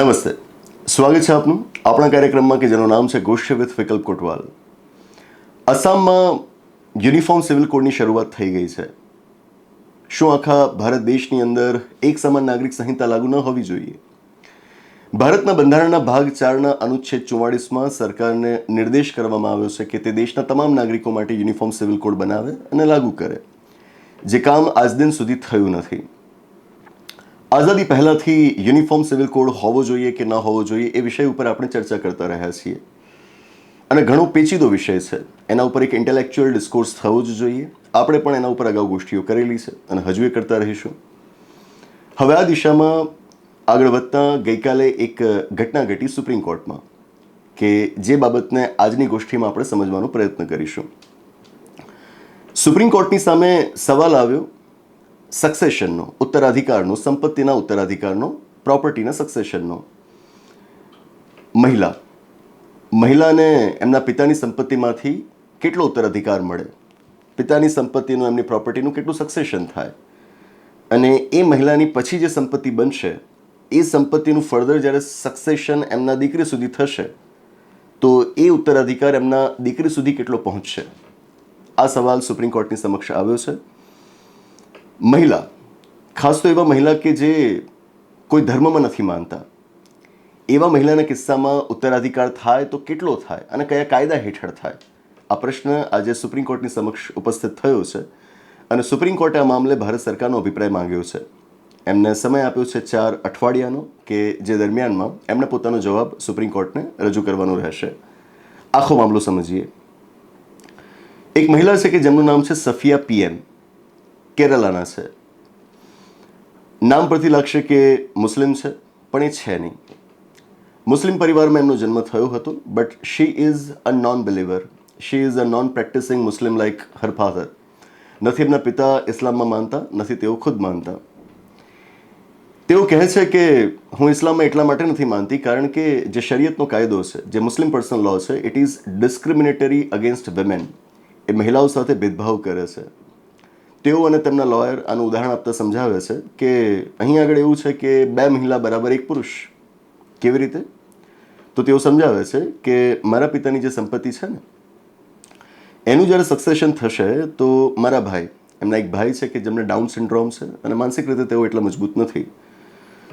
નમસ્તે. સ્વાગત છે આપનું. આપણા કાર્યક્રમમાં કે જેનું નામ છે ગોષ્ય વિથ વિકલ્પ કોટવાલ. આસામમાં યુનિફોર્મ સિવિલ કોડની શરૂઆત થઈ ગઈ છે. શું આખા ભારત દેશની અંદર એક સમાન નાગરિક સંહિતા લાગુ ન હોવી જોઈએ? ભારતના બંધારણના ભાગ ચારના અનુચ્છેદ ચુમ્માળીસમાં સરકારને નિર્દેશ કરવામાં આવ્યો છે કે તે દેશના તમામ નાગરિકો માટે યુનિફોર્મ સિવિલ કોડ બનાવે અને લાગુ કરે, જે કામ આજ દિન સુધી થયું નથી. આઝાદી પહેલાંથી યુનિફોર્મ સિવિલ કોડ હોવો જોઈએ કે ન હોવો જોઈએ એ વિષય ઉપર આપણે ચર્ચા કરતા રહ્યા છીએ. અને ઘણો પેચીદો વિષય છે. એના ઉપર એક ઇન્ટેલેક્ચ્યુઅલ ડિસ્કોર્સ થવો જ જોઈએ. આપણે પણ એના ઉપર અગાઉ ગોષ્ઠીઓ કરેલી છે અને હજુ એ કરતા રહીશું. હવે આ દિશામાં આગળ વધતા ગઈકાલે એક ઘટના ઘટી સુપ્રીમ કોર્ટમાં કે જે બાબતને આજની ગોષ્ઠીમાં આપણે સમજવાનો પ્રયત્ન કરીશું. સુપ્રીમ કોર્ટની સામે સવાલ આવ્યો સક્સેશનનો ઉત્તરાધિકારનો, સંપત્તિના ઉત્તરાધિકારનો પ્રોપર્ટીના સક્સેશનનો મહિલા. મહિલાને એમના પિતાની સંપત્તિમાંથી કેટલો ઉત્તરાધિકાર મળે? પિતાની સંપત્તિનું, એમની પ્રોપર્ટીનું કેટલું સક્સેશન થાય? અને એ મહિલાની પછી જે સંપત્તિ બનશે, એ સંપત્તિનું ફર્ધર જ્યારે સક્સેશન એમના દીકરી સુધી થશે, તો એ ઉત્તરાધિકાર એમના દીકરી સુધી કેટલો પહોંચશે? આ સવાલ સુપ્રીમ કોર્ટની સમક્ષ આવ્યો છે. મહિલા, ખાસ તો એવા મહિલા કે જે કોઈ ધર્મમાં નથી માનતા. એવા મહિલાના કિસ્સામાં ઉત્તરાધિકાર થાય તો કેટલો થાય અને કયા કાયદા હેઠળ થાય? આ પ્રશ્ન આજે સુપ્રીમ કોર્ટની સમક્ષ ઉપસ્થિત થયો છે અને સુપ્રીમ કોર્ટે આ મામલે ભારત સરકારનો અભિપ્રાય માંગ્યો છે. એમને સમય આપ્યો છે ચાર અઠવાડિયાનો કે જે દરમિયાનમાં એમણે પોતાનો જવાબ સુપ્રીમ કોર્ટને રજૂ કરવાનો રહેશે. આખો મામલો સમજીએ. એક મહિલા છે કે જેમનું નામ છે સફિયા પીએમ કેરલાના છે. નામ પરથી લાગશે કે મુસ્લિમ છે, પણ એ છે નહીં. મુસ્લિમ પરિવારમાં એમનો જન્મ થયો હતો but she is a non believer she is a non practising Muslim like her father નથી એમના પિતા ઇસ્લામમાં માનતા, નથી તેઓ ખુદ માનતા. તેઓ કહે છે કે હું ઇસ્લામમાં એટલા માટે નથી માનતી, કારણ કે જે શરીયતનો કાયદો છે, જે મુસ્લિમ પર્સનલ લો છે it is discriminatory against women એ મહિલાઓ સાથે ભેદભાવ કરે છે. તેઓ અને તેમના લોયર આનું ઉદાહરણ આપતા સમજાવે છે કે અહીં આગળ એવું છે કે બે મહિલા બરાબર એક પુરુષ. કેવી રીતે? તો તેઓ સમજાવે છે કે મારા પિતાની જે સંપત્તિ છે ને, એનું જ્યારે સક્સેશન થશે તો મારા ભાઈ, એમના એક ભાઈ છે કે જેમને ડાઉન સિન્ડ્રોમ છે અને માનસિક રીતે તેઓ એટલા મજબૂત નથી.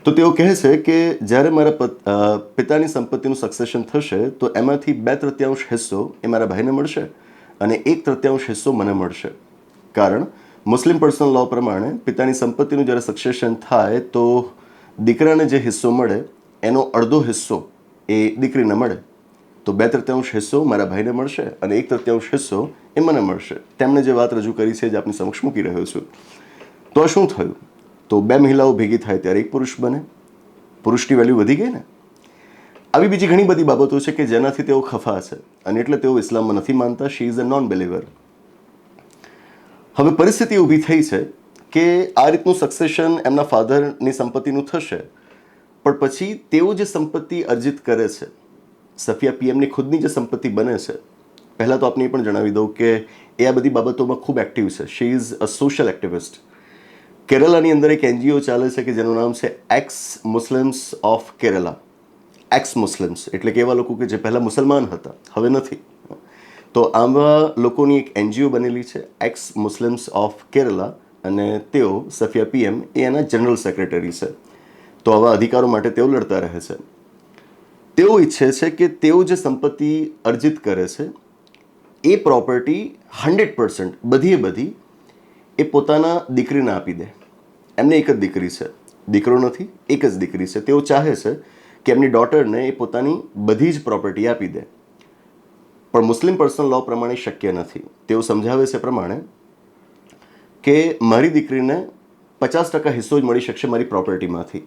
તો તેઓ કહે છે કે જ્યારે મારા પિતાની સંપત્તિનું સક્સેશન થશે તો એમાંથી બે તૃતીયાંશ હિસ્સો એ મારા ભાઈને મળશે અને એક તૃતીયાંશ હિસ્સો મને મળશે. કારણ મુસ્લિમ પર્સનલ લો પ્રમાણે પિતાની સંપત્તિનું જ્યારે સક્સેશન થાય તો દીકરાને જે હિસ્સો મળે, એનો અડધો હિસ્સો એ દીકરીને મળે. તો બે તૃતીયાંશ હિસ્સો મારા ભાઈને મળશે અને એક તૃતીયાંશ હિસ્સો એ મને મળશે. તેમણે જે વાત રજૂ કરી છે જે આપની સમક્ષ મૂકી રહ્યો છું. તો શું થયું? તો બે મહિલાઓ ભેગી થાય ત્યારે એક પુરુષ બને. પુરુષની વેલ્યુ વધી ગઈ ને? આવી બીજી ઘણી બધી બાબતો છે કે જેનાથી તેઓ ખફા છે અને એટલે તેઓ ઇસ્લામમાં નથી માનતા. She is a non believer હવે પરિસ્થિતિ ઊભી થઈ છે કે આ રીતનું સક્સેશન એમના ફાધરની સંપત્તિનું થશે. પણ પછી તેઓ જે સંપત્તિ અર્જિત કરે છે, સફિયા પીએમની ખુદની જે સંપત્તિ બને છે, પહેલાં તો આપને એ પણ જણાવી દઉં કે એ આ બધી બાબતોમાં ખૂબ એક્ટિવ છે. She is a social activist કેરલાની અંદર એક એનજીઓ ચાલે છે કે જેનું નામ છે ex Muslims of Kerala ex Muslims એટલે કે એવા લોકો કે જે પહેલાં મુસલમાન હતા, હવે નથી. તો આવા લોકોની એક એનજીઓ બનેલી છે એક્સ મુસ્લિમ્સ ઓફ કેરલા અને તેઓ સફિયા પીએમ એ એના જનરલ સેક્રેટરી છે. તો આવા અધિકારો માટે તેઓ લડતા રહે છે. તેઓ ઈચ્છે છે કે તેઓ જે સંપત્તિ અર્જિત કરે છે, એ પ્રોપર્ટી હંડ્રેડ પર્સન્ટ બધીએ બધી એ પોતાના દીકરીને આપી દે. એમને એક જ દીકરી છે. દીકરો નથી, એક જ દીકરી છે. તેઓ ચાહે છે કે એમની ડોટરને એ પોતાની બધી જ પ્રોપર્ટી આપી દે. પણ મુસ્લિમ પર્સનલ લો પ્રમાણે શક્ય નથી. તેઓ સમજાવે છે પ્રમાણે કે મારી દીકરીને પચાસ ટકા હિસ્સો જ મળી શકશે મારી પ્રોપર્ટીમાંથી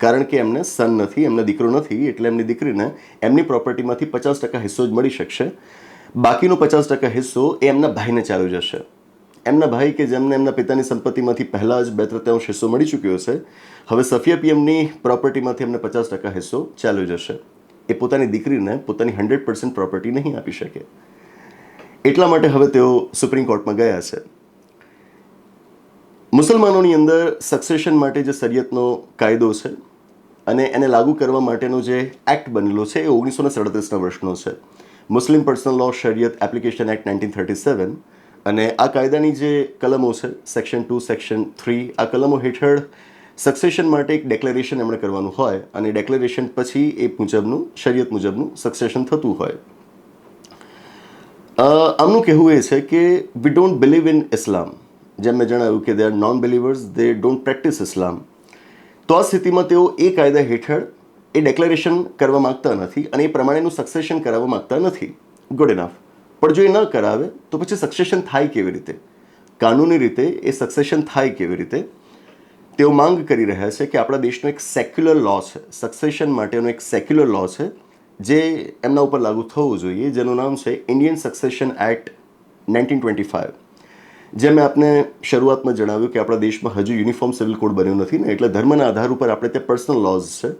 કારણ કે એમને સન નથી, એમને દીકરો નથી, એટલે એમની દીકરીને એમની પ્રોપર્ટીમાંથી પચાસ ટકા હિસ્સો જ મળી શકશે. બાકીનો પચાસ ટકા હિસ્સો એ એમના ભાઈને ચાલુ જશે. એમના ભાઈ કે જેમને એમના પિતાની સંપત્તિમાંથી પહેલાં જ બે તૃતીયાંશ હિસ્સો મળી ચૂક્યો છે, હવે સફિયા પીએમની પ્રોપર્ટીમાંથી એમને પચાસ ટકા હિસ્સો ચાલુ જશે. એ પોતાની દીકરીને પોતાની હંડ્રેડ પર્સન્ટ પ્રોપર્ટી નહીં આપી શકે. એટલા માટે હવે તેઓ સુપ્રીમ કોર્ટમાં ગયા છે. મુસલમાનોની અંદર સક્સેશન માટે જે શરિયતનો કાયદો છે અને એને લાગુ કરવા માટેનો જે એક્ટ બનેલો છે એ ઓગણીસો ને સડત્રીસના વર્ષનો છે. Muslim personal law Shariat application act nineteen thirty seven અને આ કાયદાની જે કલમો છે સેક્શન ટુ સેક્શન થ્રી આ કલમો હેઠળ સક્સેશન માટે એક ડેક્લેરેશન એમણે કરવાનું હોય અને ડેક્લેરેશન પછી એ મુજબનું, શરિયત મુજબનું સક્સેશન થતું હોય. આમનું કહેવું એ છે કે we don't believe in Islam જેમ મેં જણાવ્યું કે they are non believers they don't practise Islam તો આ સ્થિતિમાં તેઓ એ કાયદા હેઠળ એ ડેક્લેરેશન કરવા માગતા નથી અને એ પ્રમાણેનું સક્સેશન કરાવવા માગતા નથી. ગુડ ઇનફ પણ જો એ ન કરાવે, તો પછી સક્સેશન થાય કેવી રીતે? કાનૂની રીતે એ સક્સેશન થાય કેવી રીતે? તેઓ માંગ કરી રહ્યા છે કે આપણા દેશનો એક સેક્યુલર લો છે. સક્સેશન માટેનો એક સેક્યુલર લો છે, જે એમના ઉપર લાગુ થવું જોઈએ, જેનું નામ છે Indian succession act nineteen twenty five જે મેં આપને શરૂઆતમાં જણાવ્યું કે આપણા દેશમાં હજુ યુનિફોર્મ સિવિલ કોડ બન્યો નથી ને, એટલે ધર્મના આધાર ઉપર આપણે તે પર્સનલ લોઝ છે.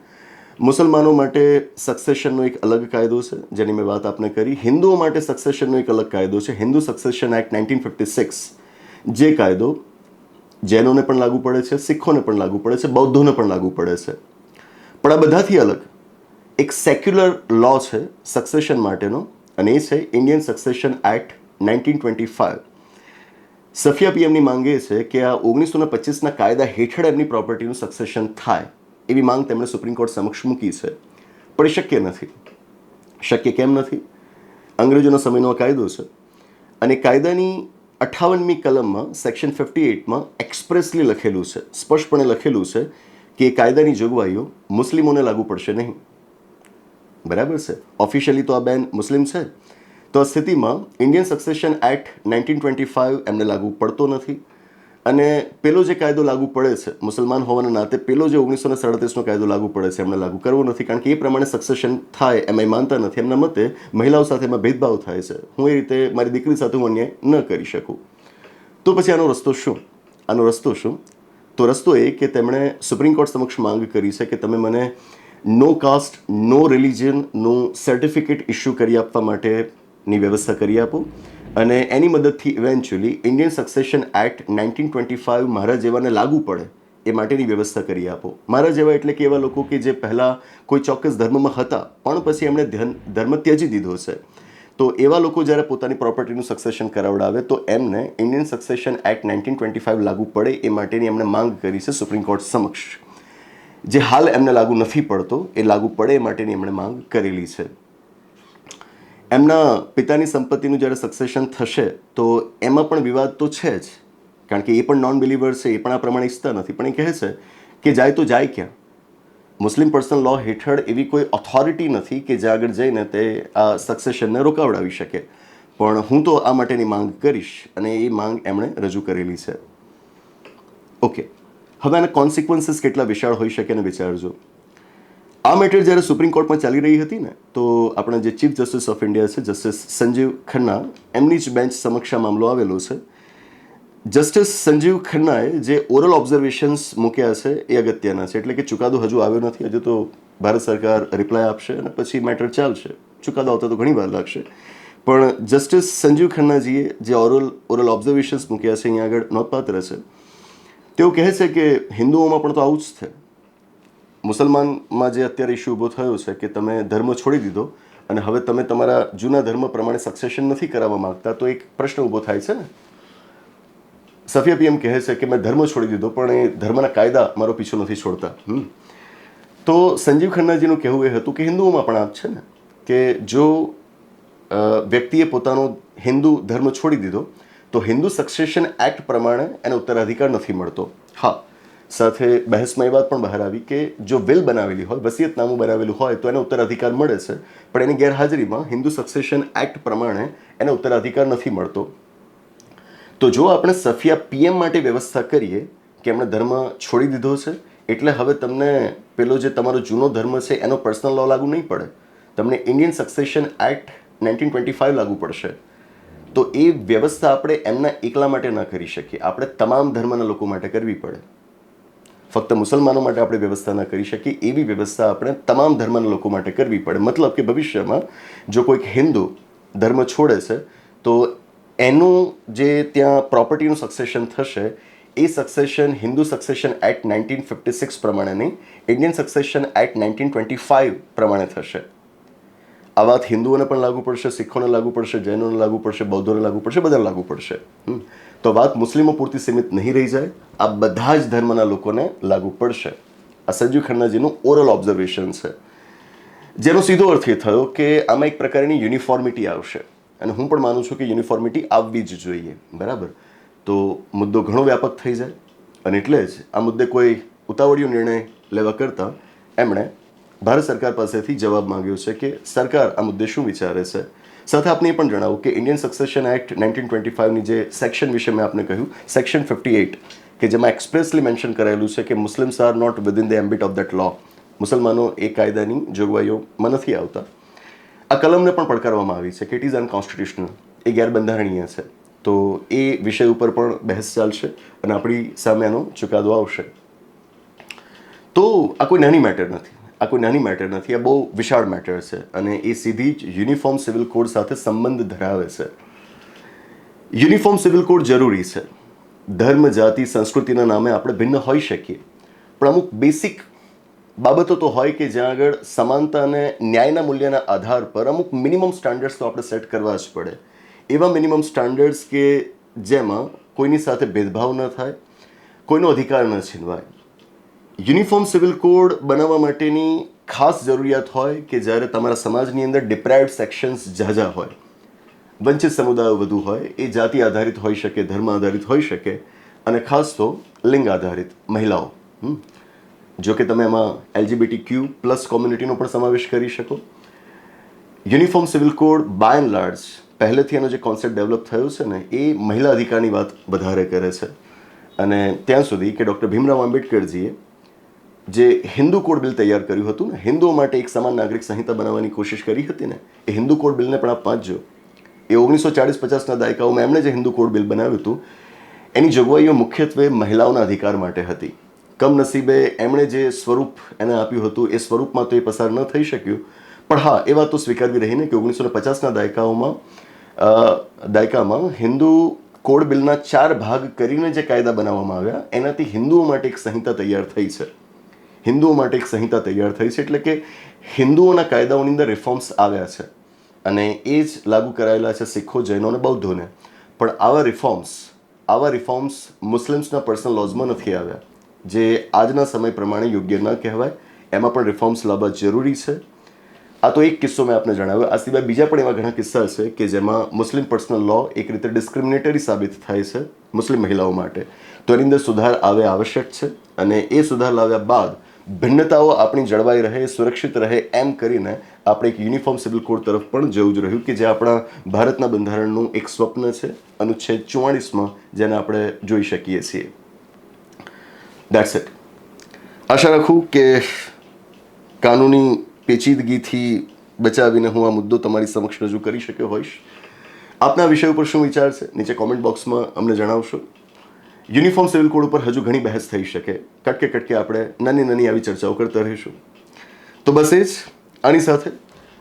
મુસલમાનો માટે સક્સેશનનો એક અલગ કાયદો છે, જેની મેં વાત આપને કરી. હિન્દુઓ માટે સક્સેશનનો એક અલગ કાયદો છે. Hindu succession act nineteen fifty six જે કાયદો જૈનોને પણ લાગુ પડે છે, શીખોને પણ લાગુ પડે છે, બૌદ્ધોને પણ લાગુ પડે છે. પણ આ બધાથી અલગ. એક સેક્યુલર લો છે સક્સેશન માટેનો, અને એ છે Indian succession act nineteen twenty five Safia પીએમની માંગ એ છે કે આ ઓગણીસો ને પચીસના કાયદા હેઠળ એમની પ્રોપર્ટીનું સક્સેશન થાય, એવી માંગ તેમણે સુપ્રીમ કોર્ટ સમક્ષ મૂકી છે. પણ એ શક્ય નથી. શક્ય કેમ નથી? અંગ્રેજોના સમયનો આ કાયદો છે. અને કાયદાની અઠ્ઠાવનમી કલમમાં સેક્શન ફિફ્ટી એટમાં એક્સપ્રેસલી લખેલું છે, સ્પષ્ટપણે લખેલું છે કે કાયદાની જોગવાઈઓ મુસ્લિમોને લાગુ પડશે નહીં. બરાબર છે? ઓફિશિયલી તો આ બેન મુસ્લિમ છે. તો આ સ્થિતિમાં Indian succession act nineteen twenty five એમને લાગુ પડતો નથી. અને પેલો જે કાયદો લાગુ પડે છે, મુસલમાન હોવાના નાતે પેલો જે ઓગણીસો ને સાડત્રીસનો કાયદો લાગુ પડે છે, એમને લાગુ કરવો નથી, કારણ કે એ પ્રમાણે સક્સેશન થાય એમ એ માનતા નથી. એમના મતે મહિલાઓ સાથે એમાં ભેદભાવ થાય છે. હું એ રીતે મારી દીકરી સાથે હું અન્યાય ન કરી શકું. તો પછી આનો રસ્તો શું? આનો રસ્તો શું? તો રસ્તો એ કે તેમણે સુપ્રીમ કોર્ટ સમક્ષ માંગ કરી છે કે તમે મને નો કાસ્ટ નો રિલિજનનું સર્ટિફિકેટ ઇસ્યુ કરી આપવા માટેની વ્યવસ્થા કરી આપો. અને એની મદદથી eventually Indian succession act nineteen twenty five મારા જેવાને લાગુ પડે એ માટેની વ્યવસ્થા કરી આપો. મારા જેવા એટલે કે એવા લોકો કે જે પહેલાં કોઈ ચોક્કસ ધર્મમાં હતા, પણ પછી એમણે ધર્મ ત્યજી દીધો છે. તો એવા લોકો જ્યારે પોતાની પ્રોપર્ટીનું સક્સેશન કરાવડાવે, તો એમને Indian succession act nineteen twenty five લાગુ પડે એ માટેની એમણે માંગ કરી છે સુપ્રીમ કોર્ટ સમક્ષ. જે હાલ એમને લાગુ નથી પડતો, એ લાગુ પડે એ માટેની એમણે માંગ કરેલી છે. એમના પિતાની સંપત્તિનું જ્યારે સક્સેશન થશે, તો એમાં પણ વિવાદ તો છે જ. કારણ કે એ પણ નોન બિલીવર છે, એ પણ આ પ્રમાણે ઈચ્છતા નથી. પણ એ કહે છે કે જાય તો જાય ક્યાં? મુસ્લિમ પર્સનલ લો હેઠળ એવી કોઈ ઓથોરિટી નથી કે જે આગળ જઈને તે આ સક્સેશનને રોકાવડાવી શકે. પણ હું તો આ માટેની માંગ કરીશ અને એ માંગ એમણે રજૂ કરેલી છે. ઓકે હવે આના કોન્સિક્વન્સીસ કેટલા વિશાળ હોઈ શકે ને વિચારજો. આ મેટર જ્યારે સુપ્રીમ કોર્ટમાં ચાલી રહી હતી ને, તો આપણા જે ચીફ જસ્ટિસ ઓફ ઇન્ડિયા છે, જસ્ટિસ સંજીવ ખન્ના, એમની જ બેન્ચ સમક્ષ મામલો આવેલો છે. જસ્ટિસ સંજીવ ખન્નાએ જે ઓરલ ઓબ્ઝર્વેશન્સ મૂક્યા છે, એ અગત્યના છે. એટલે કે ચુકાદો હજુ આવ્યો નથી, હજુ તો ભારત સરકાર રિપ્લાય આપશે અને પછી મેટર ચાલશે. ચુકાદો આવતા તો ઘણી વાર લાગશે. પણ જસ્ટિસ સંજીવ ખન્નાજીએ જે ઓરલ ઓરલ ઓબ્ઝર્વેશન્સ મૂક્યા છે, અહીંયા આગળ નોંધપાત્ર છે. તેઓ કહે છે કે હિન્દુઓમાં પણ તો આવું જ છે. મુસલમાનમાં જે અત્યારે ઇસ્યુ ઊભો થયો છે કે તમે ધર્મ છોડી દીધો અને હવે તમે તમારા જૂના ધર્મ પ્રમાણે સક્સેશન નથી કરાવવા માંગતા, તો એક પ્રશ્ન ઊભો થાય છે ને? સફિયા પીએમ કહે છે કે, મેં ધર્મ છોડી દીધો, પણ એ ધર્મના કાયદા મારો પીછો નથી છોડતા. તો સંજીવ ખન્નાજીનું કહેવું એ હતું કે હિન્દુઓમાં પણ આપ છે ને, કે જો વ્યક્તિએ પોતાનો હિન્દુ ધર્મ છોડી દીધો, તો હિન્દુ સક્સેશન એક્ટ પ્રમાણે એને ઉત્તરાધિકાર નથી મળતો. હા. સાથે બહેસમાં એ વાત પણ બહાર આવી કે જો વિલ બનાવેલી હોય, વસિયતનામું બનાવેલું હોય, તો એને ઉત્તરાધિકાર મળે છે. પણ એની ગેરહાજરીમાં હિન્દુ સક્સેશન એક્ટ પ્રમાણે એને ઉત્તરાધિકાર નથી મળતો. તો જો આપણે સફિયા પીએમ માટે વ્યવસ્થા કરીએ કે એમણે ધર્મ છોડી દીધો છે, એટલે હવે તમને પેલો જે તમારો જૂનો ધર્મ છે, એનો પર્સનલ લો લાગુ નહીં પડે. તમને Indian succession act nineteen twenty five લાગુ પડશે. તો એ વ્યવસ્થા આપણે એમના એકલા માટે ન કરી શકીએ. આપણે તમામ ધર્મના લોકો માટે કરવી પડે. ફક્ત મુસલમાનો માટે આપણે વ્યવસ્થા ના કરી શકીએ, એવી વ્યવસ્થા આપણે તમામ ધર્મના લોકો માટે કરવી પડે. મતલબ કે ભવિષ્યમાં જો કોઈક હિન્દુ ધર્મ છોડે છે, તો એનું જે ત્યાં પ્રોપર્ટીનું સક્સેશન થશે, એ succession Hindu succession act nineteen fifty six પ્રમાણે નહીં Indian succession act nineteen twenty five પ્રમાણે થશે. આ વાત હિન્દુઓને પણ લાગુ પડશે, શીખોને લાગુ પડશે, જૈનોને લાગુ પડશે, બૌદ્ધોને લાગુ પડશે બધાને લાગુ પડશે. તો વાત મુસ્લિમો પૂરતી સીમિત નહીં રહી જાય. આ બધા જ ધર્મના લોકોને લાગુ પડશે. આ સંજીવ ખન્નાજીનું ઓરલ ઓબ્ઝર્વેશન છે. જેનો સીધો અર્થ એ થયો કે આમાં એક પ્રકારની યુનિફોર્મિટી આવશે. અને હું પણ માનું છું કે યુનિફોર્મિટી આવવી જ જોઈએ. બરાબર? તો મુદ્દો ઘણો વ્યાપક થઈ જાય. અને એટલે જ આ મુદ્દે કોઈ ઉતાવળિયો નિર્ણય લેવા કરતાં એમણે ભારત સરકાર પાસેથી જવાબ માંગ્યો છે કે સરકાર આ મુદ્દે શું વિચારે છે? સાથે આપને એ પણ જણાવું કે Indian succession act nineteen twenty ફાઇવની જે સેક્શન વિશે મેં આપને કહ્યું સેક્શન ફિફ્ટી એઇટ કે જેમાં એક્સપ્રેસલી મેન્શન કરાયેલું છે કે Muslims are not within the ambit of that law મુસલમાનો એ કાયદાની જોગવાઈઓમાં નથી આવતા. આ કલમને પણ પડકારવામાં આવી છે કે ઇટ ઇઝ અનકોન્સ્ટિટ્યુશનલ એ ગેરબંધારણીય છે. તો એ વિષય ઉપર પણ બહેસ ચાલશે અને આપણી સામે આનો ચુકાદો આવશે. તો આ કોઈ નાની મેટર નથી. આ કોઈ નાની મેટર નથી, આ બહુ વિશાળ મેટર છે અને એ સીધી જ યુનિફોર્મ સિવિલ કોડ સાથે સંબંધ ધરાવે છે. યુનિફોર્મ સિવિલ કોડ જરૂરી છે. ધર્મ, જાતિ, સંસ્કૃતિના નામે આપણે ભિન્ન હોઈ શકીએ. પણ અમુક બેસિક બાબતો તો હોય કે જ્યાં આગળ સમાનતા અને ન્યાયના મૂલ્યના આધાર પર અમુક મિનિમમ સ્ટાન્ડર્ડ્સ તો આપણે સેટ કરવા જ પડે. એવા મિનિમમ સ્ટાન્ડર્ડ્સ કે જેમાં કોઈની સાથે ભેદભાવ ન થાય, કોઈનો અધિકાર ન છીનવાય. યુનિફોર્મ સિવિલ કોડ બનાવવા માટેની ખાસ જરૂરિયાત હોય કે જ્યારે તમારા સમાજની અંદર ડિપ્રાઇવ્ડ સેક્શન્સ ઝાઝા હોય, વંચિત સમુદાયો વધુ હોય, એ જાતિ આધારિત હોઈ શકે, ધર્મ આધારિત હોઈ શકે, અને ખાસ તો લિંગ આધારિત મહિલાઓ. જો કે તમે એમાં એલજીબીટી ક્યુ પ્લસ કોમ્યુનિટીનો પણ સમાવેશ કરી શકો. Uniform civil code by and large પહેલેથી એનો જે કોન્સેપ્ટ ડેવલપ થયો છે ને, એ મહિલા અધિકારની વાત વધારે કરે છે. અને ત્યાં સુધી કે ડૉક્ટર ભીમરાવ આંબેડકરજીએ જે હિન્દુ કોડ બિલ તૈયાર કર્યું હતું ને, હિન્દુઓ માટે એક સમાન નાગરિક સંહિતા બનાવવાની કોશિશ કરી હતી ને, એ હિન્દુ કોડ બિલને પણ આપ વાંચજો. એ ઓગણીસો ચાળીસ પચાસના દાયકાઓમાં એમણે જે હિન્દુ કોડ બિલ બનાવ્યું હતું, એની જોગવાઈઓ મુખ્યત્વે મહિલાઓના અધિકાર માટે હતી. કમનસીબે એમણે જે સ્વરૂપ એને આપ્યું હતું, એ સ્વરૂપમાં તો એ પસાર ન થઈ શક્યું. પણ હા, એ વાત તો સ્વીકારવી રહીને કે ઓગણીસો પચાસના દાયકાઓમાં દાયકામાં હિન્દુ કોડ બિલના ચાર ભાગ કરીને જે કાયદા બનાવવામાં આવ્યા, એનાથી હિન્દુઓ માટે એક સંહિતા તૈયાર થઈ છે. હિન્દુઓ માટે એક સંહિતા તૈયાર થઈ છે એટલે કે હિન્દુઓના કાયદાઓની અંદર રિફોર્મ્સ આવ્યા છે અને એ જ લાગુ કરાયેલા છે શીખો, જૈનો અને બૌદ્ધોને. પણ આવા રિફોર્મ્સ આવા રિફોર્મ્સ મુસ્લિમ્સના પર્સનલ લોઝમાં નથી આવ્યા. જે આજના સમય પ્રમાણે યોગ્ય ન કહેવાય, એમાં પણ રિફોર્મ્સ લાવવા જરૂરી છે. આ તો એક કિસ્સો મેં આપને જણાવ્યો. આ સિવાય બીજા પણ એવા ઘણા કિસ્સા છે કે જેમાં મુસ્લિમ પર્સનલ લો એક રીતે ડિસ્ક્રિમિનેટરી સાબિત થાય છે મુસ્લિમ મહિલાઓ માટે. તો એની અંદર સુધાર આવે આવશ્યક છે અને એ સુધાર લાવ્યા બાદ ભિન્નતાઓ આપણી જળવાઈ રહે, સુરક્ષિત રહે એમ કરીને આપણે એક યુનિફોર્મ સિવિલ કોડ તરફ પણ જવું જ રહ્યું કે જે આપણા ભારતના બંધારણનું એક સ્વપ્ન છે, અનુચ્છેદ ચુવાળીસમાં જેને આપણે જોઈ શકીએ છીએ. દેટ્સ ઇટ આશા રાખું કે કાનૂની પેચીદગીથી બચાવીને હું આ મુદ્દો તમારી સમક્ષ રજૂ કરી શક્યો હોઈશ. આપના વિષય ઉપર શું વિચાર છે? નીચે કોમેન્ટ બોક્સમાં અમને જણાવશો. યુનિફોર્મ સિવિલ કોડ ઉપર હજુ ઘણી બહેસ થઈ શકે. કટકે કટકે આપણે નાની નાની આવી ચર્ચાઓ કરતા રહીશું. તો બસ એ જ. આની સાથે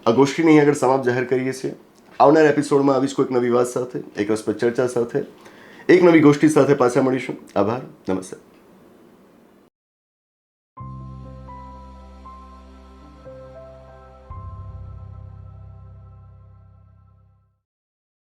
આ ગોષ્ઠીને અહીં આગળ સમાપ્ત જાહેર કરીએ છીએ. આવનાર એપિસોડમાં આવીશ કોઈક નવી વાત સાથે, એક રસપ્રદ ચર્ચા સાથે. એક નવી ગોષ્ઠી સાથે પાછા મળીશું. આભાર. નમસ્તે